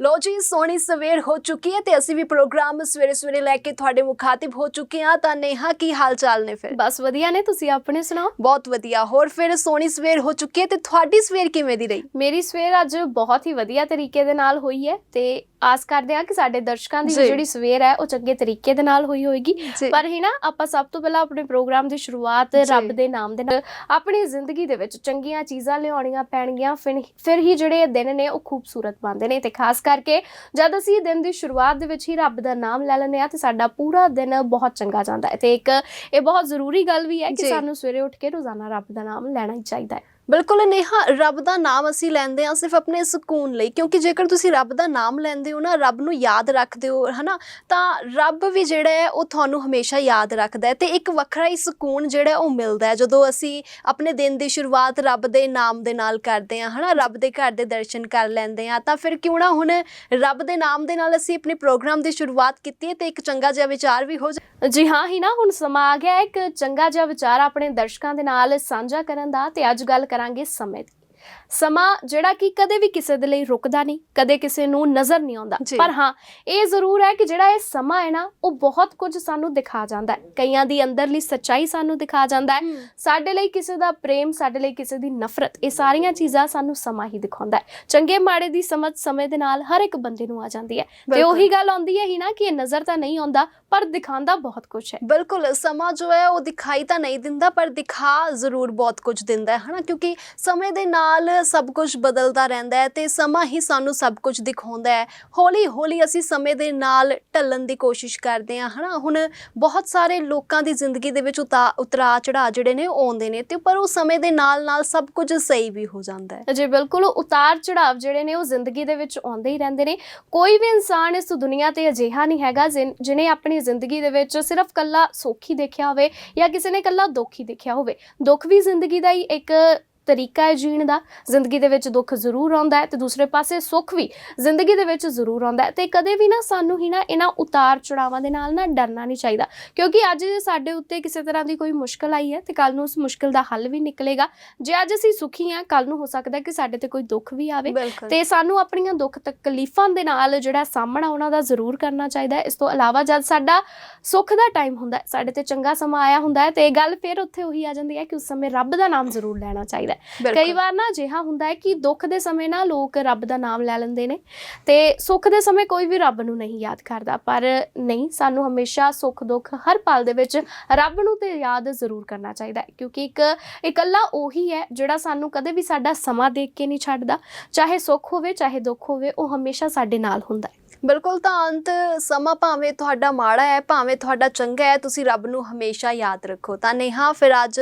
ਲੋ ਜੀ ਸੋਹਣੀ ਸਵੇਰ ਹੋ ਚੁੱਕੀ ਹੈ ਤੇ ਅਸੀਂ ਵੀ ਪ੍ਰੋਗਰਾਮ ਸਵੇਰੇ ਸਵੇਰੇ ਲੈ ਕੇ ਤੁਹਾਡੇ ਮੁਖਾਤਿਬ ਹੋ ਚੁੱਕੇ ਹਾਂ। ਤਾਂ ਨੇਹਾ ਕੀ ਹਾਲ ਚਾਲ ਨੇ ਫਿਰ? ਬਸ ਵਧੀਆ ਨੇ ਤੁਸੀਂ ਆਪਣੇ ਸੁਣਾਓ? ਬਹੁਤ ਵਧੀਆ। ਹੋਰ ਫਿਰ ਸੋਹਣੀ ਸਵੇਰ ਹੋ ਚੁੱਕੀ ਹੈ ਤੇ ਤੁਹਾਡੀ ਸਵੇਰ ਕਿਵੇਂ ਦੀ ਰਹੀ? ਮੇਰੀ ਸਵੇਰ ਅੱਜ ਬਹੁਤ ਹੀ ਵਧੀਆ ਤਰੀਕੇ ਦੇ ਨਾਲ ਹੋਈ ਹੈ ਤੇ ਆਸ ਕਰਦੇ ਹਾਂ ਕਿ ਸਾਡੇ ਦਰਸ਼ਕਾਂ ਦੀ ਜਿਹੜੀ ਸਵੇਰ ਹੈ ਉਹ ਚੰਗੇ ਤਰੀਕੇ ਦੇ ਨਾਲ ਹੋਈ ਹੋਏਗੀ। ਪਰ ਹੀ ਨਾ ਆਪਾਂ ਸਭ ਤੋਂ ਪਹਿਲਾਂ ਆਪਣੇ ਪ੍ਰੋਗਰਾਮ ਦੀ ਸ਼ੁਰੂਆਤ। ਰੱਬ ਦੇ ਨਾਮ ਦੇ ਨਾਲ ਆਪਣੀ ਜ਼ਿੰਦਗੀ ਦੇ ਵਿੱਚ ਚੰਗੀਆਂ ਚੀਜ਼ਾਂ ਲਿਆਉਣੀਆਂ ਪੈਣਗੀਆਂ ਫਿਰ ਫਿਰ ਹੀ ਜਿਹੜੇ ਦਿਨ ਨੇ ਉਹ ਖੂਬਸੂਰਤ ਬਣਦੇ ਨੇ ਤੇ ਖਾਸ ਕਰਕੇ ਜਦ ਅਸੀਂ ਦਿਨ ਦੀ ਸ਼ੁਰੂਆਤ ਦੇ ਵਿੱਚ ਹੀ ਰੱਬ ਦਾ ਨਾਮ ਲੈ ਲੈਂਦੇ ਆ ਤੇ ਸਾਡਾ ਪੂਰਾ ਦਿਨ ਬਹੁਤ ਚੰਗਾ ਜਾਂਦਾ ਹੈ ਤੇ ਇੱਕ ਇਹ ਬਹੁਤ ਜ਼ਰੂਰੀ ਗੱਲ ਵੀ ਹੈ ਕਿ। ਸਾਨੂੰ ਸਵੇਰੇ ਉੱਠ ਕੇ ਰੋਜ਼ਾਨਾ ਰੱਬ ਦਾ ਨਾਮ ਲੈਣਾ ਹੀ ਚਾਹੀਦਾ ਹੈ ਬਿਲਕੁਲ ਨੇਹਾ, ਰੱਬ ਦਾ ਨਾਮ ਅਸੀਂ ਲੈਂਦੇ ਹਾਂ ਸਿਰਫ ਆਪਣੇ ਸਕੂਨ ਲਈ, ਕਿਉਂਕਿ ਜੇਕਰ ਤੁਸੀਂ ਰੱਬ ਦਾ ਨਾਮ ਲੈਂਦੇ ਹੋ ਨਾ, ਰੱਬ ਨੂੰ ਯਾਦ ਰੱਖਦੇ ਹੋ, ਹਨਾ, ਤਾਂ ਰੱਬ ਵੀ ਜਿਹੜਾ ਹੈ ਉਹ ਤੁਹਾਨੂੰ ਹਮੇਸ਼ਾ ਯਾਦ ਰੱਖਦਾ ਹੈ ਤੇ ਇੱਕ ਵੱਖਰਾ ਹੀ ਸਕੂਨ ਜਿਹੜਾ ਉਹ ਮਿਲਦਾ ਹੈ। ਜਦੋਂ ਅਸੀਂ ਆਪਣੇ ਦਿਨ ਦੀ ਸ਼ੁਰੂਆਤ ਰੱਬ ਦੇ ਨਾਮ ਦੇ ਨਾਲ ਕਰਦੇ ਹਾਂ, ਹਨਾ, ਰੱਬ ਦੇ ਘਰ ਦੇ ਦਰਸ਼ਨ ਕਰ ਲੈਂਦੇ ਹਾਂ, ਤਾਂ ਫਿਰ ਕਿਉਂ ਨਾ ਹੁਣ ਰੱਬ ਦੇ ਨਾਮ ਦੇ ਨਾਲ ਅਸੀਂ ਆਪਣੇ ਪ੍ਰੋਗਰਾਮ ਦੀ ਸ਼ੁਰੂਆਤ ਕੀਤੀ ਹੈ ਤੇ ਇੱਕ ਚੰਗਾ ਜਿਹਾ ਵਿਚਾਰ ਵੀ ਹੋ ਜਾਏ ਜੀ ਹਾਂ, ਹੀ ਨਾ, ਹੁਣ ਸਮਾਂ ਆ ਗਿਆ, ਇੱਕ ਚੰਗਾ ਜਿਹਾ ਵਿਚਾਰ ਆਪਣੇ ਦਰਸ਼ਕਾਂ ਦੇ ਨਾਲ ਸਾਂਝਾ ਕਰਨ ਦਾ ਤੇ ਅੱਜ ਗੱਲ ਕਰਾਂਗੇ ਸਮੇਂ ਸਮਾਂ ਜਿਹੜਾ ਕਿ ਕਦੇ ਵੀ ਕਿਸੇ ਦੇ ਲਈ ਰੁਕਦਾ ਨਹੀਂ ਕਦੇ ਕਿਸੇ ਨੂੰ ਨਜ਼ਰ ਨਹੀਂ ਆਉਂਦਾ। ਪਰ ਹਾਂ ਇਹ ਜ਼ਰੂਰ ਹੈ ਕਿ ਜਿਹੜਾ ਇਹ ਸਮਾਂ ਹੈ ਨਾ ਉਹ ਬਹੁਤ ਕੁਝ ਸਾਨੂੰ ਦਿਖਾ ਜਾਂਦਾ ਹੈ। ਕਈਆਂ ਦੀ ਅੰਦਰਲੀ ਸੱਚਾਈ ਸਾਨੂੰ ਦਿਖਾ ਜਾਂਦਾ ਹੈ। ਸਾਡੇ ਲਈ ਕਿਸੇ ਦਾ ਪ੍ਰੇਮ ਸਾਡੇ ਲਈ ਕਿਸੇ ਦੀ ਨਫ਼ਰਤ ਇਹ ਸਾਰੀਆਂ ਚੀਜ਼ਾਂ ਸਾਨੂੰ ਸਮਾਂ ਹੀ ਦਿਖਾਉਂਦਾ ਹੈ। ਚੰਗੇ ਮਾੜੇ ਦੀ ਸਮਝ ਸਮੇਂ ਦੇ ਨਾਲ ਹਰ ਇੱਕ ਬੰਦੇ ਨੂੰ ਆ ਜਾਂਦੀ ਹੈ। ਤੇ। ਉਹੀ ਗੱਲ ਆਉਂਦੀ ਹੈ ਹੀ ਨਾ ਕਿ ਇਹ ਨਜ਼ਰ ਤਾਂ ਨਹੀਂ ਆਉਂਦਾ ਪਰ ਦਿਖਾਉਂਦਾ ਬਹੁਤ ਕੁਝ ਹੈ। ਬਿਲਕੁਲ ਸਮਾਂ ਜੋ ਹੈ ਉਹ ਦਿਖਾਈ ਤਾਂ ਨਹੀਂ ਦਿੰਦਾ ਪਰ ਦਿਖਾ ਜ਼ਰੂਰ ਬਹੁਤ ਕੁਝ ਦਿੰਦਾ ਹੈ ਹਨਾ? ਕਿਉਂਕਿ ਸਮੇਂ ਦੇ ਨਾਲ ਨਾਲ ਸਭ ਕੁਝ ਬਦਲਦਾ ਰਹਿੰਦਾ ਹੈ ਤੇ ਸਮਾਂ ਹੀ ਸਾਨੂੰ ਸਭ ਕੁਝ ਦਿਖਾਉਂਦਾ ਹੈ। ਹੌਲੀ ਹੌਲੀ ਅਸੀਂ ਸਮੇਂ ਦੇ ਨਾਲ ਢਲਣ ਦੀ ਕੋਸ਼ਿਸ਼ ਕਰਦੇ ਹਾਂ, ਹਨਾ? ਹੁਣ ਬਹੁਤ ਸਾਰੇ ਲੋਕਾਂ ਦੀ ਜ਼ਿੰਦਗੀ ਦੇ ਵਿੱਚ ਉਤਾ ਉਤਰਾ ਚੜਾ ਜਿਹੜੇ ਨੇ ਉਹ ਆਉਂਦੇ ਨੇ ਤੇ ਪਰ ਉਹ ਸਮੇਂ ਦੇ ਨਾਲ ਨਾਲ ਸਭ ਕੁਝ ਸਹੀ ਵੀ ਹੋ ਜਾਂਦਾ ਹੈ। ਜੀ ਬਿਲਕੁਲ ਉਤਾਰ ਚੜਾਵ ਜਿਹੜੇ ਨੇ ਉਹ ਜ਼ਿੰਦਗੀ ਦੇ ਵਿੱਚ ਆਉਂਦੇ ਹੀ ਰਹਿੰਦੇ ਨੇ। ਕੋਈ ਵੀ ਇਨਸਾਨ ਇਸ ਦੁਨੀਆ ਤੇ ਅਜਿਹਾ ਨਹੀਂ ਹੈਗਾ ਜਿਨ- ਜਿਹਨੇ ਆਪਣੀ ਜ਼ਿੰਦਗੀ ਦੇ ਵਿੱਚ ਸਿਰਫ ਕੱਲਾ ਸੁੱਖ ਦੇਖਿਆ ਹੋਵੇ ਜਾਂ ਕਿਸੇ ਨੇ ਕੱਲਾ ਦੁੱਖ ਹੀ ਦੇਖਿਆ ਹੋਵੇ। ਦੁੱਖ ਵੀ ਜ਼ਿੰਦਗੀ ਦਾ ਹੀ ਇੱਕ ਤਰੀਕਾ ਹੈ ਜੀਣ ਦਾ ਜ਼ਿੰਦਗੀ ਦੇ ਵਿੱਚ ਦੁੱਖ ਜ਼ਰੂਰ ਆਉਂਦਾ ਹੈ ਤੇ ਦੂਸਰੇ ਪਾਸੇ ਸੁੱਖ ਵੀ ਜ਼ਿੰਦਗੀ ਦੇ ਵਿੱਚ ਜ਼ਰੂਰ ਆਉਂਦਾ ਹੈ ਤੇ ਕਦੇ ਵੀ ਨਾ ਸਾਨੂੰ ਹੀ ਨਾ ਇਹਨਾਂ ਉਤਾਰ ਚੜਾਵਾਂ ਦੇ ਨਾਲ ਨਾ ਡਰਨਾ ਨਹੀਂ ਚਾਹੀਦਾ ਕਿਉਂਕਿ ਅੱਜ ਸਾਡੇ ਉੱਤੇ ਕਿਸੇ ਤਰ੍ਹਾਂ ਦੀ ਕੋਈ ਮੁਸ਼ਕਲ ਆਈ ਹੈ ਤੇ ਕੱਲ ਨੂੰ ਉਸ ਮੁਸ਼ਕਲ ਦਾ ਹੱਲ ਵੀ ਨਿਕਲੇਗਾ। ਜੇ ਅੱਜ ਅਸੀਂ ਸੁਖੀ ਹਾਂ ਕੱਲ ਨੂੰ ਹੋ ਸਕਦਾ ਕਿ ਸਾਡੇ ਤੇ ਕੋਈ ਦੁੱਖ ਵੀ ਆਵੇ ਤੇ ਸਾਨੂੰ ਆਪਣੀਆਂ ਦੁੱਖ ਤਕਲੀਫਾਂ ਦੇ ਨਾਲ ਜਿਹੜਾ ਸਾਹਮਣਾ ਉਹਨਾਂ ਦਾ ਜ਼ਰੂਰ ਕਰਨਾ ਚਾਹੀਦਾ ਹੈ। ਇਸ ਤੋਂ ਇਲਾਵਾ ਜਦ ਸਾਡਾ ਸੁੱਖ ਦਾ ਟਾਈਮ ਹੁੰਦਾ ਹੈ ਸਾਡੇ ਤੇ ਚੰਗਾ ਸਮਾਂ ਆਇਆ ਹੁੰਦਾ ਹੈ ਤੇ ਇਹ ਗੱਲ ਫਿਰ ਉੱਥੇ ਉਹੀ ਆ ਜਾਂਦੀ ਹੈ ਕਿ ਉਸ ਸਮੇਂ ਰੱਬ ਦਾ ਨਾਮ ਜ਼ਰੂਰ ਲੈਣਾ ਚਾਹੀਦਾ ਬਿਲਕੁਲ। ਕਈ ਵਾਰ ਨਾ ਅਜਿਹਾ ਹੁੰਦਾ ਹੈ ਕਿ ਦੁੱਖ ਦੇ ਸਮੇਂ ਨਾ ਲੋਕ ਰੱਬ ਦਾ ਨਾਮ ਲੈ ਲੈਂਦੇ ਨੇ ਤੇ ਸੁੱਖ ਦੇ ਸਮੇਂ ਕੋਈ ਵੀ ਰੱਬ ਨੂੰ ਨਹੀਂ ਯਾਦ ਕਰਦਾ ਪਰ ਨਹੀਂ ਸਾਨੂੰ ਹਮੇਸ਼ਾ ਸੁੱਖ ਦੁੱਖ ਹਰ ਪਲ ਦੇ ਵਿੱਚ ਰੱਬ ਨੂੰ ਤੇ ਯਾਦ ਜ਼ਰੂਰ ਕਰਨਾ ਚਾਹੀਦਾ ਹੈ ਕਿਉਂਕਿ ਇੱਕ ਇਕੱਲਾ ਉਹੀ ਹੈ ਜਿਹੜਾ ਸਾਨੂੰ ਕਦੇ ਵੀ ਸਾਡਾ ਸਮਾਂ ਦੇਖ ਕੇ ਨਹੀਂ ਛੱਡਦਾ ਚਾਹੇ ਸੁੱਖ ਹੋਵੇ ਚਾਹੇ ਦੁੱਖ ਹੋਵੇ ਉਹ ਹਮੇਸ਼ਾ ਸਾਡੇ ਨਾਲ ਹੁੰਦਾ ਹੈ ਬਿਲਕੁਲ ਤਾਂ ਅੰਤ ਸਮਾਂ ਭਾਵੇਂ ਤੁਹਾਡਾ ਮਾੜਾ ਹੈ ਭਾਵੇਂ ਤੁਹਾਡਾ ਚੰਗਾ ਹੈ ਤੁਸੀਂ ਰੱਬ ਨੂੰ ਹਮੇਸ਼ਾ ਯਾਦ ਰੱਖੋ ਤਾਂ ਨੇਹਾ ਫਿਰ ਅੱਜ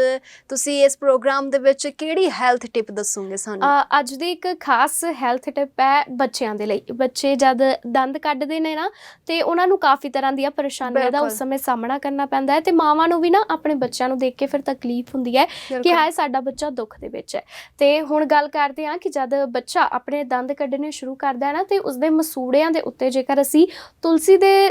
ਤੁਸੀਂ ਇਸ ਪ੍ਰੋਗਰਾਮ ਦੇ ਵਿੱਚ ਕਿਹੜੀ ਹੈਲਥ ਟਿਪ ਦੱਸੋਗੇ ਸਾਨੂੰ ਅੱਜ ਦੀ ਇੱਕ ਖਾਸ ਹੈਲਥ ਟਿਪ ਹੈ ਬੱਚਿਆਂ ਦੇ ਲਈ ਬੱਚੇ ਜਦ ਦੰਦ ਕੱਢਦੇ ਨੇ ਨਾ ਤੇ ਉਹਨਾਂ ਨੂੰ ਕਾਫੀ ਤਰ੍ਹਾਂ ਦੀਆਂ ਪਰੇਸ਼ਾਨੀਆਂ ਦਾ। ਉਸ ਸਮੇਂ ਸਾਹਮਣਾ ਕਰਨਾ ਪੈਂਦਾ ਹੈ ਤੇ ਮਾਵਾਂ ਨੂੰ ਵੀ ਨਾ ਆਪਣੇ ਬੱਚਿਆਂ ਨੂੰ ਦੇਖ ਕੇ ਫਿਰ ਤਕਲੀਫ ਹੁੰਦੀ ਹੈ ਕਿ। ਹਾਏ ਸਾਡਾ ਬੱਚਾ ਦੁੱਖ ਦੇ ਵਿੱਚ ਹੈ ਤੇ ਹੁਣ ਗੱਲ ਕਰਦੇ ਹਾਂ ਕਿ ਜਦ ਬੱਚਾ ਆਪਣੇ ਦੰਦ ਕੱਢਣੇ ਸ਼ੁਰੂ ਕਰਦਾ ਹੈ ਨਾ ਤੇ ਉਸਦੇ ਮਸੂੜਿਆਂ ਦੇ ਉੱਤੇ ਜੇਕਰ ਅਸੀਂ ਤੁਲਸੀ ਦੇ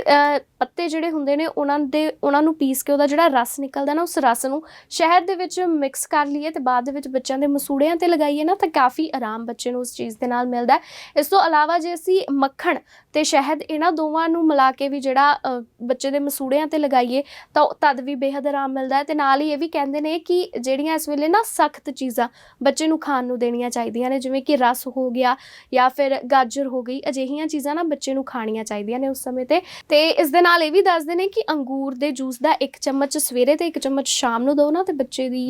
ਪੱਤੇ ਜਿਹੜੇ ਹੁੰਦੇ ਨੇ, ਉਹਨਾਂ ਦੇ, ਉਹਨਾਂ ਨੂੰ ਪੀਸ ਕੇ ਉਹਦਾ ਜਿਹੜਾ ਰਸ ਨਿਕਲਦਾ ਨਾ, ਉਸ ਰਸ ਨੂੰ ਸ਼ਹਿਦ ਦੇ ਵਿੱਚ ਮਿਕਸ ਕਰ ਲਈਏ ਤੇ ਬਾਅਦ ਦੇ ਵਿੱਚ ਬੱਚਿਆਂ ਦੇ ਮਸੂੜਿਆਂ ਤੇ ਲਗਾਈਏ ਨਾ, ਤਾਂ ਕਾਫੀ ਆਰਾਮ ਬੱਚੇ ਨੂੰ ਉਸ ਚੀਜ਼ ਦੇ ਨਾਲ ਮਿਲਦਾ ਇਸ ਤੋਂ ਇਲਾਵਾ ਜੇ ਅਸੀਂ ਮੱਖਣ ਤੇ ਸ਼ਹਿਦ ਇਹਨਾਂ ਦੋਵਾਂ ਨੂੰ ਮਿਲਾ ਕੇ ਵੀ ਜਿਹੜਾ ਬੱਚੇ ਦੇ ਮਸੂੜਿਆਂ ਤੇ ਲਗਾਈਏ, ਤਾਂ ਉਹ ਤਦ ਵੀ ਬੇਹੱਦ ਆਰਾਮ ਮਿਲਦਾ ਹੈ ਤੇ ਨਾਲ ਹੀ ਇਹ ਵੀ ਕਹਿੰਦੇ ਨੇ ਕਿ ਜਿਹੜੀਆਂ ਇਸ ਵੇਲੇ ਨਾ ਸਖਤ ਚੀਜ਼ਾਂ ਬੱਚੇ ਨੂੰ ਖਾਣ ਨੂੰ ਦੇਣੀਆਂ ਚਾਹੀਦੀਆਂ ਨੇ, ਜਿਵੇਂ ਕਿ ਰਸ ਹੋ ਗਿਆ ਜਾਂ ਫਿਰ ਗਾਜਰ ਹੋ ਗਈ, ਅਜਿਹੀਆਂ ਚੀਜ਼ਾਂ ਨਾ ਬੱਚੇ ਨੂੰ ਖਾਣੀਆਂ ਚਾਹੀਦੀਆਂ ਨੇ ਉਸ ਸਮੇਂ ਤੇ। ਤੇ ਇਸ ਦੇ ਨਾਲ ਇਹ ਵੀ ਦੱਸਦੇ ਨੇ ਕਿ ਅੰਗੂਰ ਦੇ ਜੂਸ ਦਾ ਇੱਕ ਚਮਚ ਸਵੇਰੇ ਤੇ ਇੱਕ ਚਮਚ ਸ਼ਾਮ ਨੂੰ ਦਿਓ ਨਾ ਤੇ ਬੱਚੇ ਦੀ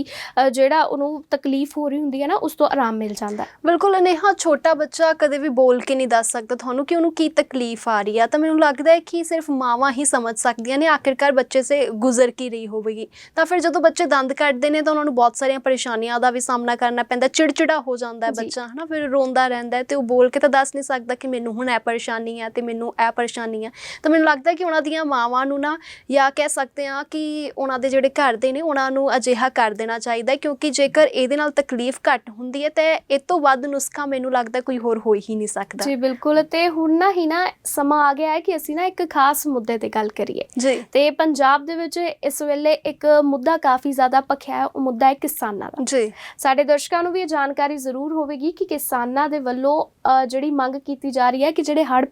ਜਿਹੜਾ ਉਹਨੂੰ ਤਕਲੀਫ ਹੋ ਰਹੀ ਹੁੰਦੀ ਹੈ ਨਾ ਉਸ ਤੋਂ ਆਰਾਮ ਮਿਲ ਜਾਂਦਾ। ਬਿਲਕੁਲ ਨੇਹਾ ਛੋਟਾ ਬੱਚਾ ਕਦੇ ਵੀ ਬੋਲ ਕੇ ਨਹੀਂ ਦੱਸ ਸਕਦਾ ਤੁਹਾਨੂੰ ਕਿ ਉਹਨੂੰ ਕੀ ਤਕਲੀਫ ਆ ਰਹੀ ਆ। ਤਾਂ ਮੈਨੂੰ ਲੱਗਦਾ ਹੈ ਕਿ ਸਿਰਫ ਮਾਵਾਂ ਹੀ ਸਮਝ ਸਕਦੀਆਂ ਨੇ ਆਖਿਰਕਾਰ ਬੱਚੇ ਸੇ ਗੁਜ਼ਰ ਕੀ ਰਹੀ ਹੋਵੇਗੀ। ਤਾਂ ਫਿਰ ਜਦੋਂ ਬੱਚੇ ਦੰਦ ਕੱਢਦੇ ਨੇ ਤਾਂ ਉਹਨਾਂ ਨੂੰ ਬਹੁਤ ਸਾਰੀਆਂ ਪਰੇਸ਼ਾਨੀਆਂ ਦਾ ਵੀ ਸਾਹਮਣਾ ਕਰਨਾ ਪੈਂਦਾ ਚਿੜਚਿੜਾ ਹੋ ਜਾਂਦਾ ਹੈ। ਬੱਚਾ ਹਨਾ ਫਿਰ ਰੋਂਦਾ ਰਹਿੰਦਾ ਹੈ ਤੇ ਉਹ ਬੋਲ ਕੇ ਤਾਂ ਦੱਸ ਨਹੀਂ ਸਕਦਾ ਕਿ ਮੈਨੂੰ ਹੁਣ ਇਹ ਪਰੇਸ਼ਾਨੀ ਹੈ ਤੇ ਮੈਨੂੰ ਇਹ ਪਰੇਸ਼ਾਨੀ ਹੈ ਤਾਂ ਮੈਨੂੰ ਲੱਗਦਾ ਕਿ ਉਹਨਾਂ ਦੀਆਂ ਮਾਵਾਂ ਨੂੰ ਨਾ ਜਾਂ ਕਹਿ ਸਕਦੇ ਹਾਂ ਕਿ ਉਹਨਾਂ ਦੇ ਜਿਹੜੇ ਘਰ ਦੇ ਨੇ ਉਹਨਾਂ ਨੂੰ ਅਜਿਹਾ ਕਰ ਦੇਣਾ ਚਾਹੀਦਾ ਕਿਉਂਕਿ ਜੇਕਰ ਇਹਦੇ ਨਾਲ ਤਕਲੀਫ ਘੱਟ ਹੁੰਦੀ ਹੈ ਤੇ ਇਹ ਤੋਂ ਵੱਧ ਨੁਸਖਾ ਮੈਨੂੰ ਲੱਗਦਾ ਕੋਈ ਹੋਰ ਹੋ ਹੀ ਨਹੀਂ ਸਕਦਾ। ਜੀ ਬਿਲਕੁਲ। ਤੇ ਹੁਣ ਨਾ ਹੀ ਨਾ ਸਮਾਂ ਆ ਗਿਆ ਹੈ ਕਿ ਅਸੀਂ ਨਾ ਇੱਕ ਖਾਸ ਮੁੱਦੇ ਤੇ ਗੱਲ ਕਰੀਏ। ਜੀ। ਤੇ ਪੰਜਾਬ ਦੇ ਵਿੱਚ ਇਸ ਵੇਲੇ ਇੱਕ ਮੁੱਦਾ ਕਾਫੀ ਜ਼ਿਆਦਾ ਭਖਿਆ ਹੈ ਉਹ ਮੁੱਦਾ ਹੈ ਕਿਸਾਨਾਂ ਦਾ। ਜੀ। ਸਾਡੇ ਦਰਸ਼ਕਾਂ ਨੂੰ ਵੀ ਇਹ ਜਾਣਕਾਰੀ ਜ਼ਰੂਰ ਹੋਵੇਗੀ ਕਿ ਕਿਸਾਨਾਂ ਦੇ ਵੱਲੋਂ ਜਿਹੜੀ ਮੰਗ ਕੀਤੀ ਜਾ ਰਹੀ ਹੈ ਕਿ ਜਿਹੜੇ ਹੜ੍ਹ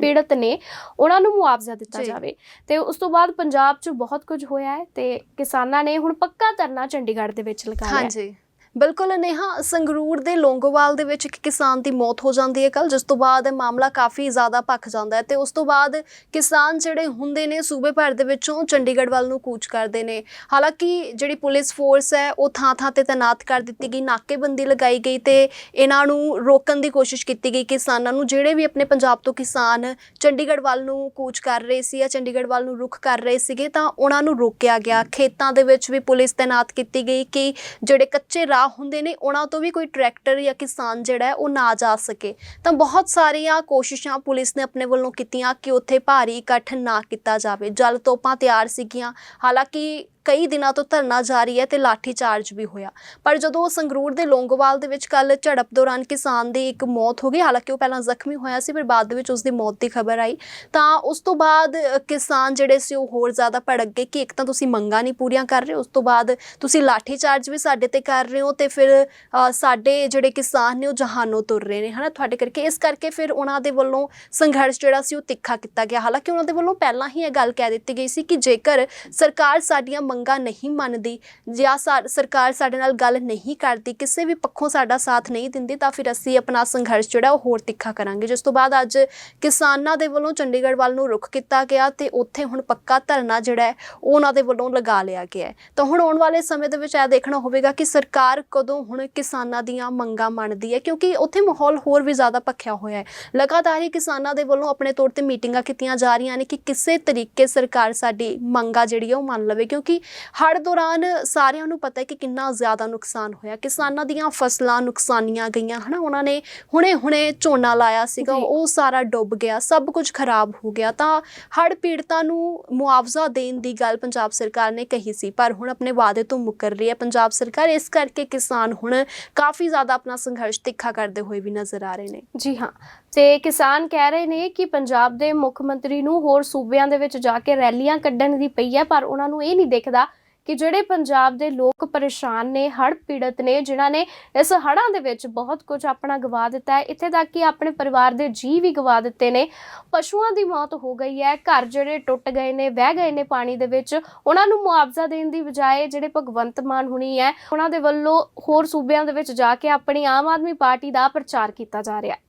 ਪੀੜਤ ਨੇ ਉਹਨਾਂ ਨੂੰ ਮੁਆਵਜ਼ਾ ਦਿੱਤਾ। ਜਾਵੇ ਤੇ ਉਸ ਤੋਂ ਬਾਅਦ ਪੰਜਾਬ 'ਚ ਬਹੁਤ ਕੁਝ ਹੋਇਆ ਹੈ ਤੇ ਕਿਸਾਨਾਂ ਨੇ ਹੁਣ ਪੱਕਾ ਧਰਨਾ ਚੰਡੀਗੜ੍ਹ ਦੇ ਵਿੱਚ ਲਗਾ ਲਿਆ ਹੈ। ਹਾਂਜੀ ਬਿਲਕੁਲ ਨੇਹਾ, ਸੰਗਰੂਰ ਦੇ ਲੋਂਗੋਵਾਲ ਦੇ ਵਿੱਚ ਇੱਕ ਕਿਸਾਨ ਦੀ ਮੌਤ ਹੋ ਜਾਂਦੀ ਹੈ ਕੱਲ ਜਿਸ ਤੋਂ ਬਾਅਦ ਇਹ ਮਾਮਲਾ ਕਾਫੀ ਜ਼ਿਆਦਾ ਭਖ ਜਾਂਦਾ ਹੈ ਤੇ ਉਸ ਤੋਂ ਬਾਅਦ ਕਿਸਾਨ ਜਿਹੜੇ ਹੁੰਦੇ ਨੇ ਸੂਬੇ ਭਰ ਦੇ ਵਿੱਚੋਂ ਚੰਡੀਗੜ੍ਹ ਵੱਲ ਨੂੰ ਕੂਚ ਕਰਦੇ ਨੇ। ਹਾਲਾਂਕਿ ਜਿਹੜੀ ਪੁਲਿਸ ਫੋਰਸ ਹੈ, ਉਹ ਥਾਂ-ਥਾਂ ਤੇ ਤਾਇਨਾਤ ਕਰ ਦਿੱਤੀ ਗਈ, ਨਾਕੇਬੰਦੀ ਲਗਾਈ ਗਈ ਤੇ ਇਹਨਾਂ ਨੂੰ ਰੋਕਣ ਦੀ ਕੋਸ਼ਿਸ਼ ਕੀਤੀ ਗਈ। ਕਿਸਾਨਾਂ ਨੂੰ ਜਿਹੜੇ ਵੀ ਆਪਣੇ ਪੰਜਾਬ ਤੋਂ ਕਿਸਾਨ ਚੰਡੀਗੜ੍ਹ ਵੱਲ ਨੂੰ ਕੂਚ ਕਰ ਰਹੇ ਸੀ ਜਾਂ ਚੰਡੀਗੜ੍ਹ ਵੱਲ ਨੂੰ ਰੁਖ ਕਰ ਰਹੇ ਸੀਗੇ, ਤਾਂ ਉਹਨਾਂ ਨੂੰ ਰੋਕਿਆ ਗਿਆ। ਖੇਤਾਂ ਦੇ ਵਿੱਚ ਵੀ ਪੁਲਿਸ ਤਾਇਨਾਤ ਕੀਤੀ ਗਈ ਕਿ ਜਿਹੜੇ ਕੱਚੇ ਰਾਹ ਹੁੰਦੇ ਨੇ, ਉਹਨਾਂ ਤੋਂ ਵੀ ਕੋਈ ਟਰੈਕਟਰ ਜਾਂ ਕਿਸਾਨ ਜਿਹੜਾ ਹੈ ਉਹ ਨਾ ਜਾ ਸਕੇ। ਤਾਂ ਬਹੁਤ ਸਾਰੀਆਂ ਕੋਸ਼ਿਸ਼ਾਂ ਪੁਲਿਸ ਨੇ ਆਪਣੇ ਵੱਲੋਂ ਕੀਤੀਆਂ ਕਿ ਉੱਥੇ ਭਾਰੀ ਇਕੱਠ ਨਾ ਕੀਤਾ ਜਾਵੇ। ਜਲ ਤੋਪਾਂ ਤਿਆਰ ਸੀਗੀਆਂ। ਹਾਲਾਂਕਿ ਕਈ ਦਿਨਾਂ ਤੋਂ ਧਰਨਾ ਜਾਰੀ ਹੈ ਤੇ ਲਾਠੀ ਚਾਰਜ ਵੀ ਹੋਇਆ। ਪਰ ਜਦੋਂ ਸੰਗਰੂਰ ਦੇ ਲੋਂਗੋਵਾਲ ਦੇ ਵਿੱਚ ਕੱਲ ਝੜਪ ਦੌਰਾਨ ਕਿਸਾਨ ਦੀ ਇੱਕ ਮੌਤ ਹੋ ਗਈ, ਹਾਲਾਂਕਿ ਉਹ ਪਹਿਲਾਂ ਜ਼ਖਮੀ ਹੋਇਆ ਸੀ, ਫਿਰ ਬਾਅਦ ਦੇ ਵਿੱਚ ਉਸ ਦੀ ਮੌਤ ਦੀ ਖਬਰ ਆਈ। ਤਾਂ ਉਸ ਤੋਂ ਬਾਅਦ ਕਿਸਾਨ ਜਿਹੜੇ ਸੀ ਉਹ ਹੋਰ ਜ਼ਿਆਦਾ ਭੜਕ ਗਏ ਕਿ ਇੱਕ ਤਾਂ ਤੁਸੀਂ ਮੰਗਾਂ ਨਹੀਂ ਪੂਰੀਆਂ ਕਰ ਰਹੇ, ਉਸ ਤੋਂ ਬਾਅਦ ਤੁਸੀਂ ਲਾਠੀ ਚਾਰਜ ਵੀ ਸਾਡੇ ਤੇ ਕਰ ਰਹੇ ਹੋ ਤੇ ਫਿਰ ਸਾਡੇ ਜਿਹੜੇ ਕਿਸਾਨ ਨੇ ਉਹ ਜਹਾਨੋਂ ਤੁਰ ਰਹੇ ਨੇ, ਹਨਾ? ਤੁਹਾਡੇ ਕਰਕੇ ਇਸ ਕਰਕੇ ਫਿਰ ਉਹਨਾਂ ਦੇ ਵੱਲੋਂ ਸੰਘਰਸ਼ ਜਿਹੜਾ ਸੀ ਉਹ ਤਿੱਖਾ ਕੀਤਾ ਗਿਆ। ਹਾਲਾਂਕਿ ਉਹਨਾਂ ਦੇ ਵੱਲੋਂ ਪਹਿਲਾਂ ਹੀ ਇਹ ਗੱਲ ਕਹਿ ਦਿੱਤੀ ਗਈ ਸੀ ਕਿ ਜੇਕਰ ਸਰਕਾਰ ਸਾਡੀਆਂ ਮੰਗਾਂ ਨਹੀਂ ਮੰਨਦੀ ਜਾਂ ਸਾ- ਸਰਕਾਰ ਸਾਡੇ ਨਾਲ ਗੱਲ ਨਹੀਂ ਕਰਦੀ, ਕਿਸੇ ਵੀ ਪੱਖੋਂ ਸਾਡਾ ਸਾਥ ਨਹੀਂ ਦਿੰਦੀ, ਤਾਂ ਫਿਰ ਅਸੀਂ ਆਪਣਾ ਸੰਘਰਸ਼ ਜਿਹੜਾ ਉਹ ਹੋਰ ਤਿੱਖਾ ਕਰਾਂਗੇ। ਜਿਸ ਤੋਂ ਬਾਅਦ ਅੱਜ ਕਿਸਾਨਾਂ ਦੇ ਵੱਲੋਂ ਚੰਡੀਗੜ੍ਹ ਵੱਲ ਨੂੰ ਰੁਖ ਕੀਤਾ ਗਿਆ ਤੇ ਉੱਥੇ ਹੁਣ ਪੱਕਾ ਧਰਨਾ ਜਿਹੜਾ ਹੈ ਉਹ ਉਹਨਾਂ ਦੇ ਵੱਲੋਂ ਲਗਾ ਲਿਆ ਗਿਆ ਹੈ। ਤਾਂ ਹੁਣ ਆਉਣ ਵਾਲੇ ਸਮੇਂ ਦੇ ਵਿੱਚ ਇਹ ਦੇਖਣਾ ਹੋਵੇਗਾ ਕਿ ਸਰਕਾਰ ਕਦੋਂ ਹੁਣ ਕਿਸਾਨਾਂ ਦੀਆਂ ਮੰਗਾਂ ਮੰਨਦੀ ਹੈ? ਕਿਉਂਕਿ ਉੱਥੇ ਮਾਹੌਲ ਹੋਰ ਵੀ ਜ਼ਿਆਦਾ ਭਖਿਆ ਹੋਇਆ ਹੈ। ਲਗਾਤਾਰ ਹੀ ਕਿਸਾਨਾਂ ਦੇ ਵੱਲੋਂ ਆਪਣੇ ਤੌਰ ਤੇ ਮੀਟਿੰਗਾਂ ਕੀਤੀਆਂ ਜਾ ਰਹੀਆਂ ਨੇ ਕਿ ਕਿਸੇ ਤਰੀਕੇ ਸਰਕਾਰ ਸਾਡੀ ਮੰਗਾਂ ਜਿਹੜੀ ਹੈ ਉਹ ਮੰਨ ਲਵੇ। ਕਿਉਂਕਿ ਹੜ੍ਹ ਦੌਰਾਨ ਸਾਰਿਆਂ ਨੂੰ ਪਤਾ ਹੈ ਕਿ ਕਿੰਨਾ ਜ਼ਿਆਦਾ ਨੁਕਸਾਨ ਹੋਇਆ। ਕਿਸਾਨਾਂ ਦੀਆਂ ਫਸਲਾਂ ਨੁਕਸਾਨੀਆਂ ਗਈਆਂ ਹਨਾ? ਉਹਨਾਂ ਨੇ ਹੁਣੇ-ਹੁਣੇ ਝੋਨਾ ਲਾਇਆ ਸੀਗਾ। ਉਹ ਸਾਰਾ ਡੁੱਬ ਗਿਆ ਸਭ ਕੁਝ ਖਰਾਬ ਹੋ ਗਿਆ। ਤਾਂ ਹੜ੍ਹ ਪੀੜਤਾਂ ਨੂੰ ਮੁਆਵਜ਼ਾ ਦੇਣ ਦੀ ਗੱਲ ਪੰਜਾਬ ਸਰਕਾਰ ਨੇ ਕਹੀ ਸੀ ਪਰ ਹੁਣ ਆਪਣੇ ਵਾਅਦੇ ਤੋਂ ਮੁੱਕਰ ਰਹੀ ਹੈ। ਪੰਜਾਬ ਸਰਕਾਰ ਇਸ ਕਰਕੇ ਕਿਸਾਨ ਹੁਣ ਕਾਫੀ ਜ਼ਿਆਦਾ ਆਪਣਾ ਸੰਘਰਸ਼ ਤਿੱਖਾ ਕਰਦੇ ਹੋਏ ਵੀ ਨਜ਼ਰ ਆ ਰਹੇ ਨੇ। ਜੀ ਹਾਂ, ਤੇ ਕਿਸਾਨ ਕਹਿ ਰਹੇ ਨੇ ਕਿ ਪੰਜਾਬ ਦੇ ਮੁੱਖ ਮੰਤਰੀ ਨੂੰ ਹੋਰ ਸੂਬਿਆਂ ਦੇ ਵਿੱਚ ਜਾ ਕੇ ਰੈਲੀਆਂ ਕੱਢਣ ਦੀ ਪਈ ਹੈ, ਪਰ ਉਹਨਾਂ ਨੂੰ ਇਹ ਨਹੀਂ ਦਿਖਦਾ ਕਿ ਜਿਹੜੇ ਪੰਜਾਬ ਦੇ ਲੋਕ ਪਰੇਸ਼ਾਨ ਨੇ, ਹੜ੍ਹ ਪੀੜਤ ਨੇ, ਜਿਨ੍ਹਾਂ ਨੇ ਇਸ ਹੜ੍ਹਾਂ ਦੇ ਵਿੱਚ ਬਹੁਤ ਕੁਝ ਆਪਣਾ ਗਵਾ ਦਿੱਤਾ ਹੈ। ਇੱਥੇ ਤੱਕ ਕਿ ਆਪਣੇ ਪਰਿਵਾਰ ਦੇ ਜੀਅ ਵੀ ਗਵਾ ਦਿੱਤੇ ਨੇ। ਪਸ਼ੂਆਂ ਦੀ ਮੌਤ ਹੋ ਗਈ ਹੈ। ਘਰ ਜਿਹੜੇ ਟੁੱਟ ਗਏ ਨੇ, ਵਹਿ ਗਏ ਨੇ ਪਾਣੀ ਦੇ ਵਿੱਚ, ਉਹਨਾਂ ਨੂੰ ਮੁਆਵਜ਼ਾ ਦੇਣ ਦੀ ਬਜਾਏ ਜਿਹੜੇ ਭਗਵੰਤ ਮਾਨ ਹੁਣੀ ਹੈ, ਉਹਨਾਂ ਦੇ ਵੱਲੋਂ ਹੋਰ ਸੂਬਿਆਂ ਦੇ ਵਿੱਚ ਜਾ ਕੇ ਆਪਣੀ ਆਮ ਆਦਮੀ ਪਾਰਟੀ ਦਾ ਪ੍ਰਚਾਰ ਕੀਤਾ ਜਾ ਰਿਹਾ ਹੈ।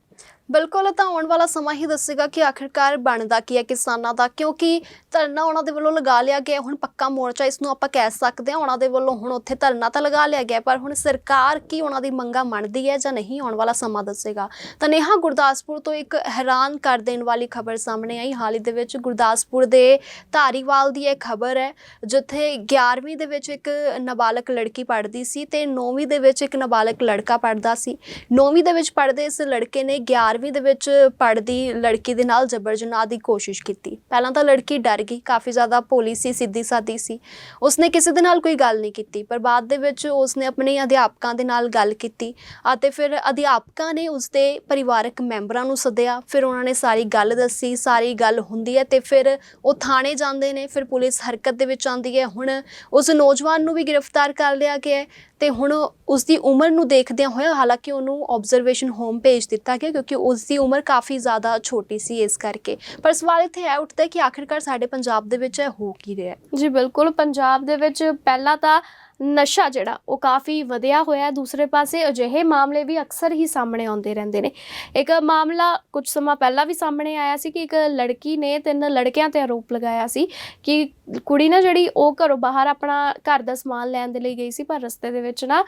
ਬਿਲਕੁਲ ਤਾਂ ਆਉਣ ਵਾਲਾ ਸਮਾਂ ਹੀ ਦੱਸੇਗਾ ਕਿ ਆਖਿਰਕਾਰ ਬਣਦਾ ਕੀ ਹੈ ਕਿਸਾਨਾਂ ਦਾ, ਕਿਉਂਕਿ ਧਰਨਾ ਉਹਨਾਂ ਦੇ ਵੱਲੋਂ ਲਗਾ ਲਿਆ ਗਿਆ, ਹੁਣ ਪੱਕਾ ਮੋਰਚਾ ਇਸ ਨੂੰ ਆਪਾਂ ਕਹਿ ਸਕਦੇ ਹਾਂ, ਉਹਨਾਂ ਦੇ ਵੱਲੋਂ ਹੁਣ ਉੱਥੇ ਧਰਨਾ ਤਾਂ ਲਗਾ ਲਿਆ ਗਿਆ, ਪਰ ਹੁਣ ਸਰਕਾਰ ਕੀ ਉਹਨਾਂ ਦੀ ਮੰਗਾਂ ਮੰਨਦੀ ਹੈ ਜਾਂ ਨਹੀਂ, ਆਉਣ ਵਾਲਾ ਸਮਾਂ ਦੱਸੇਗਾ। ਤਾਂ ਨੇਹਾ ਗੁਰਦਾਸਪੁਰ ਤੋਂ ਇੱਕ ਹੈਰਾਨ ਕਰ ਦੇਣ ਵਾਲੀ ਖਬਰ ਸਾਹਮਣੇ ਆਈ, ਹਾਲ ਹੀ ਦੇ ਵਿੱਚ ਗੁਰਦਾਸਪੁਰ ਦੇ ਧਾਰੀਵਾਲ ਦੀ ਇਹ ਖਬਰ ਹੈ, ਜਿੱਥੇ 11ਵੀਂ ਦੇ ਵਿੱਚ ਇੱਕ ਨਾਬਾਲਗ ਲੜਕੀ ਪੜ੍ਹਦੀ ਸੀ ਤੇ 9ਵੀਂ ਦੇ ਵਿੱਚ ਇੱਕ ਨਾਬਾਲਗ ਲੜਕਾ ਪੜ੍ਹਦਾ ਸੀ। 9ਵੀਂ ਦੇ ਵਿੱਚ ਪੜ੍ਹਦੇ ਇਸ ਲੜਕੇ ਨੇ 11ਵੀਂ ਦੇ ਵਿੱਚ ਪੜ੍ਹਦੀ ਲੜਕੀ ਦੇ ਨਾਲ ਜਬਰ ਜਨਾਹ ਦੀ ਕੋਸ਼ਿਸ਼ ਕੀਤੀ। ਪਹਿਲਾਂ ਤਾਂ ਲੜਕੀ ਡਰ ਗਈ, ਕਾਫੀ ਜ਼ਿਆਦਾ ਭੋਲੀ ਸੀ, ਸਿੱਧੀ ਸਾਦੀ ਸੀ। ਉਸਨੇ ਕਿਸੇ ਦੇ ਨਾਲ ਕੋਈ ਗੱਲ ਨਹੀਂ ਕੀਤੀ, ਪਰ ਬਾਅਦ ਦੇ ਵਿੱਚ ਉਸਨੇ ਆਪਣੇ ਅਧਿਆਪਕਾਂ ਦੇ ਨਾਲ ਗੱਲ ਕੀਤੀ ਅਤੇ ਫਿਰ ਅਧਿਆਪਕਾਂ ਨੇ ਉਸਦੇ ਪਰਿਵਾਰਕ ਮੈਂਬਰਾਂ ਨੂੰ ਸੱਦਿਆ। ਫਿਰ ਉਹਨਾਂ ਨੇ ਸਾਰੀ ਗੱਲ ਦੱਸੀ, ਸਾਰੀ ਗੱਲ ਹੁੰਦੀ ਹੈ ਤੇ ਫਿਰ ਉਹ ਥਾਣੇ ਜਾਂਦੇ ਨੇ, ਫਿਰ ਪੁਲਿਸ ਹਰਕਤ ਦੇ ਵਿੱਚ ਆਉਂਦੀ ਹੈ। ਹੁਣ ਉਸ ਨੌਜਵਾਨ ਨੂੰ ਵੀ ਗ੍ਰਿਫਤਾਰ ਕਰ ਲਿਆ ਗਿਆ ਹੈ ਤੇ ਹੁਣ ਉਸ ਦੀ ਉਮਰ ਨੂੰ ਦੇਖਦਿਆਂ ਹੋਇਆ ਹਾਲਾਂਕਿ ਉਹਨੂੰ ਆਬਜ਼ਰਵੇਸ਼ਨ ਹੋਮ ਭੇਜ ਦਿੱਤਾ ਗਿਆ ਕਿਉਂਕਿ ਉਸ ਦੀ ਉਮਰ ਕਾਫੀ ਜ਼ਿਆਦਾ ਛੋਟੀ ਸੀ ਇਸ ਕਰਕੇ। ਪਰ ਸਵਾਲ ਇੱਥੇ ਇਹ ਉੱਠਦਾ ਕਿ ਆਖਿਰਕਾਰ ਸਾਡੇ ਪੰਜਾਬ ਦੇ ਵਿੱਚ ਇਹ ਹੋ ਕੀ ਰਿਹਾ ਜੀ ਬਿਲਕੁਲ, ਪੰਜਾਬ ਦੇ ਵਿੱਚ ਪਹਿਲਾਂ ਤਾਂ ਨਸ਼ਾ ਜਿਹੜਾ, ਉਹ ਕਾਫੀ ਵਧਿਆ ਹੋਇਆ ਦੂਸਰੇ ਪਾਸੇ ਅਜਿਹੇ ਮਾਮਲੇ ਵੀ ਅਕਸਰ ਹੀ ਸਾਹਮਣੇ ਆਉਂਦੇ ਰਹਿੰਦੇ ਨੇ। ਇੱਕ ਮਾਮਲਾ ਕੁਝ ਸਮਾਂ ਪਹਿਲਾਂ ਵੀ ਸਾਹਮਣੇ ਆਇਆ ਸੀ ਕਿ ਇੱਕ ਲੜਕੀ ਨੇ ਤਿੰਨ ਲੜਕਿਆਂ ਤੇ ਆਰੋਪ ਲਗਾਇਆ ਸੀ ਕਿ ਕੁੜੀ ਨਾ ਜਿਹੜੀ, ਉਹ ਘਰੋਂ ਬਾਹਰ ਆਪਣਾ ਘਰ ਦਾ ਸਮਾਨ ਲੈਣ ਦੇ ਲਈ ਗਈ ਸੀ, ਪਰ ਰਸਤੇ ਦੇ ਵਿੱਚ ਨਾ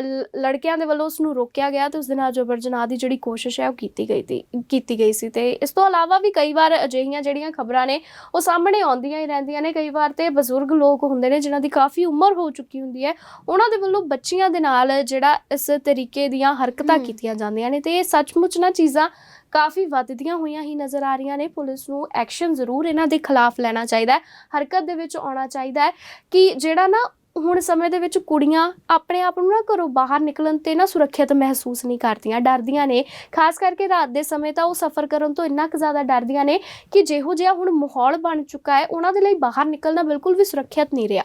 ਲ- ਲੜਕਿਆਂ ਦੇ ਵੱਲੋਂ ਉਸ ਨੂੰ ਰੋਕਿਆ ਗਿਆ ਤੇ ਉਸ ਦੇ ਨਾਲ ਜਬਰ ਜਨਾਹ ਦੀ ਜਿਹੜੀ ਕੋਸ਼ਿਸ਼ ਹੈ, ਉਹ ਕੀਤੀ ਗਈ ਸੀ, ਕੀਤੀ ਗਈ ਸੀ। ਤੇ ਇਸ ਤੋਂ ਇਲਾਵਾ ਵੀ ਕਈ ਵਾਰ ਅਜਿਹੀਆਂ ਜਿਹੜੀਆਂ ਖਬਰਾਂ ਨੇ, ਉਹ ਸਾਹਮਣੇ ਆਉਂਦੀਆਂ ਹੀ ਰਹਿੰਦੀਆਂ ਨੇ। ਕਈ ਵਾਰ ਤੇ ਬਜ਼ੁਰਗ ਲੋਕ ਹੁੰਦੇ ਨੇ, ਜਿਨ੍ਹਾਂ ਦੀ ਕਾਫੀ ਉਮਰ ਹੋ ਚੁੱਕੀ ਹੁੰਦੀ ਹੈ। ਉਹਨਾਂ ਦੇ ਵੱਲੋਂ ਬੱਚੀਆਂ ਦੇ ਨਾਲ ਜਿਹੜਾ ਇਸ ਤਰੀਕੇ ਦੀਆਂ ਹਰਕਤਾਂ। ਕੀਤੀਆਂ ਜਾਂਦੀਆਂ ਨੇ ਤੇ ਇਹ ਸੱਚਮੁੱਚ ਨਾ ਚੀਜ਼ਾਂ ਕਾਫੀ ਵੱਧਦੀਆਂ ਹੋਈਆਂ ਹੀ ਨਜ਼ਰ ਆ ਰਹੀਆਂ ਨੇ। ਪੁਲਿਸ ਨੂੰ ਐਕਸ਼ਨ ਜ਼ਰੂਰ ਇਹਨਾਂ ਦੇ ਖਿਲਾਫ ਲੈਣਾ ਚਾਹੀਦਾ ਹੈ। ਹਰਕਤ ਦੇ ਵਿੱਚ ਆਉਣਾ ਚਾਹੀਦਾ ਹੈ ਕਿ ਜਿਹੜਾ ਨਾ ਹੁਣ ਸਮੇਂ ਦੇ ਵਿੱਚ ਕੁੜੀਆਂ ਆਪਣੇ ਆਪ ਨੂੰ ਨਾ ਘਰੋਂ ਬਾਹਰ ਨਿਕਲਣ ਤੇ ਨਾ ਸੁਰੱਖਿਅਤ ਮਹਿਸੂਸ ਨਹੀਂ ਕਰਦੀਆਂ ਡਰਦੀਆਂ ਨੇ। ਖਾਸ ਕਰਕੇ ਰਾਤ ਦੇ ਸਮੇਂ ਤਾਂ ਉਹ ਸਫ਼ਰ ਕਰਨ ਤੋਂ ਇੰਨਾ ਕੁ ਜ਼ਿਆਦਾ ਡਰਦੀਆਂ ਨੇ ਕਿ ਜਿਹੋ ਜਿਹਾ ਹੁਣ ਮਾਹੌਲ ਬਣ ਚੁੱਕਾ ਹੈ ਉਹਨਾਂ ਦੇ ਲਈ ਬਾਹਰ ਨਿਕਲਣਾ ਬਿਲਕੁਲ ਵੀ ਸੁਰੱਖਿਅਤ ਨਹੀਂ ਰਿਹਾ।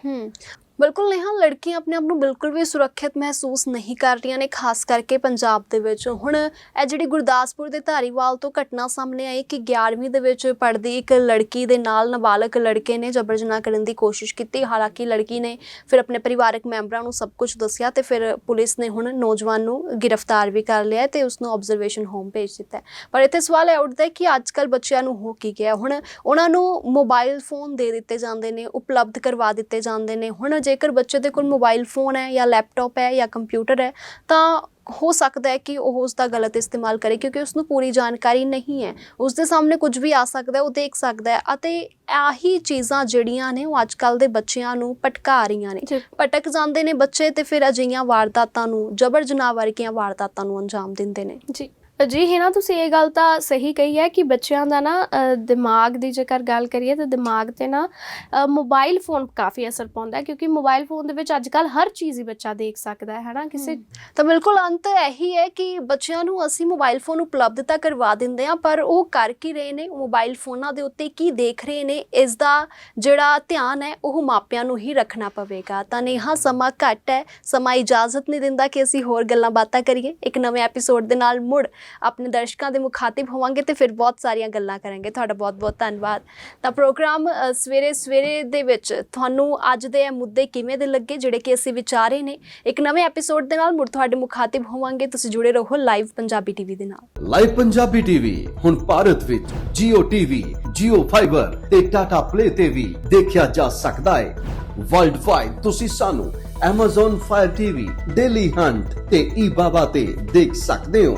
ਬਿਲਕੁਲ ਨਹੀਂ ਹਾਂ ਲੜਕੀਆਂ ਆਪਣੇ ਆਪ ਨੂੰ ਬਿਲਕੁਲ ਵੀ ਸੁਰੱਖਿਅਤ ਮਹਿਸੂਸ ਨਹੀਂ ਕਰ ਰਹੀਆਂ ਨੇ, ਖਾਸ ਕਰਕੇ ਪੰਜਾਬ ਦੇ ਵਿੱਚ। ਹੁਣ ਇਹ ਜਿਹੜੀ ਗੁਰਦਾਸਪੁਰ ਦੇ ਧਾਰੀਵਾਲ ਤੋਂ ਘਟਨਾ ਸਾਹਮਣੇ ਆਈ ਕਿ 11ਵੀਂ ਦੇ ਵਿੱਚ ਪੜ੍ਹਦੀ ਇੱਕ ਲੜਕੀ ਦੇ ਨਾਲ ਨਾਬਾਲਗ ਲੜਕੇ ਨੇ ਜਬਰ ਜਨਾਹ ਕਰਨ ਦੀ ਕੋਸ਼ਿਸ਼ ਕੀਤੀ। ਹਾਲਾਂਕਿ ਲੜਕੀ ਨੇ ਫਿਰ ਆਪਣੇ ਪਰਿਵਾਰਕ ਮੈਂਬਰਾਂ ਨੂੰ ਸਭ ਕੁਝ ਦੱਸਿਆ ਤੇ ਫਿਰ ਪੁਲਿਸ ਨੇ ਹੁਣ ਨੌਜਵਾਨ ਨੂੰ ਗ੍ਰਿਫਤਾਰ ਵੀ ਕਰ ਲਿਆ ਹੈ ਤੇ ਉਸ ਨੂੰ ਆਬਜ਼ਰਵੇਸ਼ਨ ਹੋਮ ਭੇਜ ਦਿੱਤਾ ਪਰ ਇੱਥੇ ਸਵਾਲ ਇਹ ਉੱਠਦਾ ਹੈ ਕਿ ਅੱਜ ਕੱਲ ਬੱਚਿਆਂ ਨੂੰ ਹੋ ਕੀ ਗਿਆ? ਹੁਣ ਉਹਨਾਂ ਨੂੰ ਮੋਬਾਈਲ ਫੋਨ ਦੇ ਦਿੱਤੇ ਜਾਂਦੇ ਨੇ, ਉਪਲਬਧ ਕਰਵਾ ਦਿੱਤੇ ਜਾਂਦੇ ਨੇ। ਹੁਣ ਜੇਕਰ ਬੱਚੇ ਦੇ ਕੋਲ ਮੋਬਾਈਲ ਫੋਨ ਹੈ ਜਾਂ ਲੈਪਟਾਪ ਹੈ ਜਾਂ ਕੰਪਿਊਟਰ ਹੈ ਤਾਂ ਹੋ ਸਕਦਾ ਹੈ ਕਿ ਉਹ ਉਸ ਦਾ ਗਲਤ ਇਸਤੇਮਾਲ ਕਰੇ ਕਿਉਂਕਿ ਉਸ ਨੂੰ ਪੂਰੀ ਜਾਣਕਾਰੀ ਨਹੀਂ ਹੈ। ਉਸ ਦੇ ਸਾਹਮਣੇ ਕੁਝ ਵੀ ਆ ਸਕਦਾ ਹੈ ਉਹ ਦੇਖ ਸਕਦਾ ਹੈ ਅਤੇ ਆਹੀ ਚੀਜ਼ਾਂ ਜਿਹੜੀਆਂ ਨੇ ਉਹ ਅੱਜਕੱਲ ਦੇ ਬੱਚਿਆਂ ਨੂੰ ਭਟਕਾ ਰਹੀਆਂ ਨੇ। ਜੀ। ਭਟਕ ਜਾਂਦੇ ਨੇ ਬੱਚੇ ਤੇ ਫਿਰ ਅਜਿਹੀਆਂ ਵਾਰਦਾਤਾਂ ਨੂੰ ਜਬਰ ਜਨਾਹ ਵਰਗੀਆਂ ਵਾਰਦਾਤਾਂ ਨੂੰ ਅੰਜਾਮ ਦਿੰਦੇ ਨੇ। ਜੀ। ਜੀ ਹੈ ਨਾ ਤੁਸੀਂ ਇਹ ਗੱਲ ਤਾਂ ਸਹੀ ਕਹੀ ਹੈ ਕਿ ਬੱਚਿਆਂ ਦਾ ਨਾ ਦਿਮਾਗ ਦੀ ਜੇਕਰ ਗੱਲ ਕਰੀਏ ਤਾਂ ਦਿਮਾਗ ਤੇ ਨਾ ਅ, ਮੋਬਾਈਲ ਫੋਨ ਕਾਫੀ ਅਸਰ ਪਾਉਂਦਾ ਕਿਉਂਕਿ ਮੋਬਾਈਲ ਫੋਨ ਦੇ ਵਿੱਚ ਅੱਜ ਕੱਲ ਹਰ ਚੀਜ਼ ਹੀ ਬੱਚਾ ਦੇਖ ਸਕਦਾ ਹੈ ਨਾ ਕਿਸੇ ਤਾਂ ਬਿਲਕੁਲ ਅੰਤ ਇਹੀ ਹੈ ਕਿ ਬੱਚਿਆਂ ਨੂੰ ਅਸੀਂ ਮੋਬਾਈਲ ਫੋਨ ਉਪਲਬਧ ਤਾਂ ਕਰਵਾ ਦਿੰਦੇ ਹਾਂ ਪਰ ਉਹ ਕਰ ਕੀ ਰਹੇ ਨੇ ਮੋਬਾਈਲ ਫੋਨਾਂ ਦੇ ਉੱਤੇ ਕੀ ਦੇਖ ਰਹੇ ਨੇ ਇਸ ਦਾ ਜਿਹੜਾ ਧਿਆਨ ਹੈ ਉਹ ਮਾਪਿਆਂ ਨੂੰ ਹੀ ਰੱਖਣਾ ਪਵੇਗਾ। ਤਾਂ ਨੇਹਾ ਸਮਾਂ ਘੱਟ ਹੈ ਸਮਾਂ ਇਜਾਜ਼ਤ ਨਹੀਂ ਦਿੰਦਾ ਕਿ ਅਸੀਂ ਹੋਰ ਗੱਲਾਂ ਬਾਤਾਂ ਕਰੀਏ। ਇੱਕ ਨਵੇਂ ਐਪੀਸੋਡ ਦੇ ਨਾਲ ਮੁੜ ਆਪਣੇ ਦਰਸ਼ਕਾਂ ਦੇ ਮੁਖਾਤਿਬ ਹੋਵਾਂਗੇ ਤੇ ਫਿਰ ਬਹੁਤ ਸਾਰੀਆਂ ਗੱਲਾਂ ਕਰਾਂਗੇ। ਤੁਹਾਡਾ ਬਹੁਤ ਬਹੁਤ ਧੰਨਵਾਦ। ਤਾਂ ਪ੍ਰੋਗਰਾਮ ਸਵੇਰੇ ਸਵੇਰੇ ਦੇ ਵਿੱਚ ਤੁਹਾਨੂੰ ਅੱਜ ਦੇ ਮੁੱਦੇ ਕਿਵੇਂ ਦੇ ਲੱਗੇ ਜਿਹੜੇ ਕਿ ਅਸੀਂ ਵਿਚਾਰੇ ਨੇ ਇੱਕ ਨਵੇਂ ਐਪੀਸੋਡ ਦੇ ਨਾਲ ਮੁੜ ਤੁਹਾਡੇ ਮੁਖਾਤਿਬ ਹੋਵਾਂਗੇ। ਤੁਸੀਂ ਜੁੜੇ ਰਹੋ ਲਾਈਵ ਪੰਜਾਬੀ ਟੀਵੀ ਦੇ ਨਾਲ। ਲਾਈਵ ਪੰਜਾਬੀ ਟੀਵੀ ਹੁਣ ਭਾਰਤ ਵਿੱਚ Jio TV, Jio Fiber ਤੇ Tata Play ਤੇ ਵੀ ਦੇਖਿਆ ਜਾ ਸਕਦਾ ਹੈ। ਵਰਲਡ ਵਾਈਡ ਤੁਸੀਂ ਸਾਨੂੰ Amazon Fire TV, Daily Hunt ਤੇ eBaba ਤੇ ਦੇਖ ਸਕਦੇ ਹੋ।